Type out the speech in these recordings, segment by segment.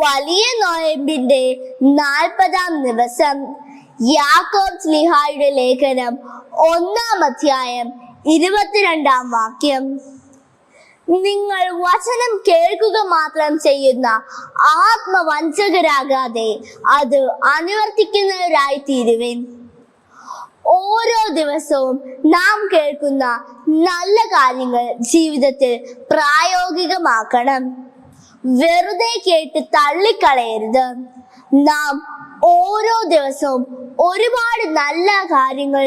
വലിയ നോയമ്പിന്റെ നാൽപ്പതാം ദിവസം യാക്കോബ് സ്ലിഹായുടെ ലേഖനം ഒന്നാം അധ്യായം ഇരുപത്തിരണ്ടാം വാക്യം. നിങ്ങൾ വചനം കേൾക്കുക മാത്രം ചെയ്യുന്ന ആത്മവഞ്ചകരാകാതെ അത് അനുവർത്തിക്കുന്നവരായി തീരുവിൻ ഓരോ ദിവസവും നാം കേൾക്കുന്ന നല്ല കാര്യങ്ങൾ ജീവിതത്തിൽ പ്രായോഗികമാക്കണം. വെറുതെ കേട്ട് തള്ളിക്കളയരുത്. നാം ഓരോ ദിവസവും ഒരുപാട് നല്ല കാര്യങ്ങൾ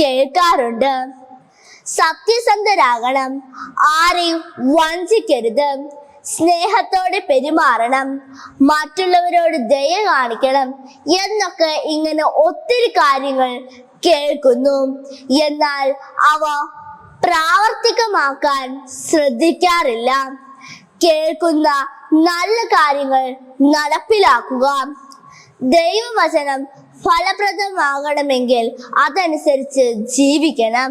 കേൾക്കാറുണ്ട്. സത്യസന്ധരാകണം ആരെയും വഞ്ചിക്കരുത്. സ്നേഹത്തോടെ പെരുമാറണം മറ്റുള്ളവരോട് ദയ കാണിക്കണം എന്നൊക്കെ ഇങ്ങനെ ഒത്തിരി കാര്യങ്ങൾ കേൾക്കുന്നു. എന്നാൽ അവ പ്രാവർത്തികമാക്കാൻ ശ്രദ്ധിക്കാറില്ല. കേൾക്കുന്ന നല്ല കാര്യങ്ങൾ നടപ്പിലാക്കുക. ദൈവവചനം ഫലപ്രദമാകണമെങ്കിൽ അതനുസരിച്ച് ജീവിക്കണം.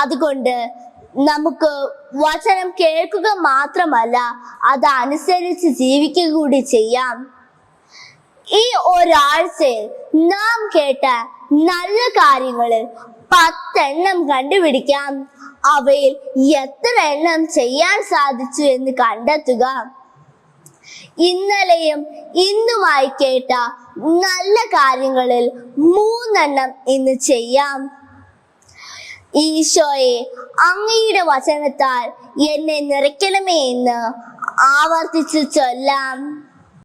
അതുകൊണ്ട് നമുക്ക് വചനം കേൾക്കുക മാത്രമല്ല അതനുസരിച്ച് ജീവിക്കുക കൂടി ചെയ്യാം. ഈ ഒരാഴ്ചയിൽ നാം കേട്ട നല്ല കാര്യങ്ങളിൽ പത്തെണ്ണം കണ്ടുപിടിക്കാം. അവയിൽ എത്ര എണ്ണം ചെയ്യാൻ സാധിച്ചു എന്ന് കണ്ടെത്തുക. ഇന്നലെയും ഇന്നുമായി കേട്ട നല്ല കാര്യങ്ങളിൽ മൂന്നെണ്ണം ഇന്ന് ചെയ്യാം. ഈശോയെ അങ്ങയുടെ വചനത്താൽ എന്നെ നിറയ്ക്കണമേ എന്ന് ആവർത്തിച്ചു ചൊല്ലാം.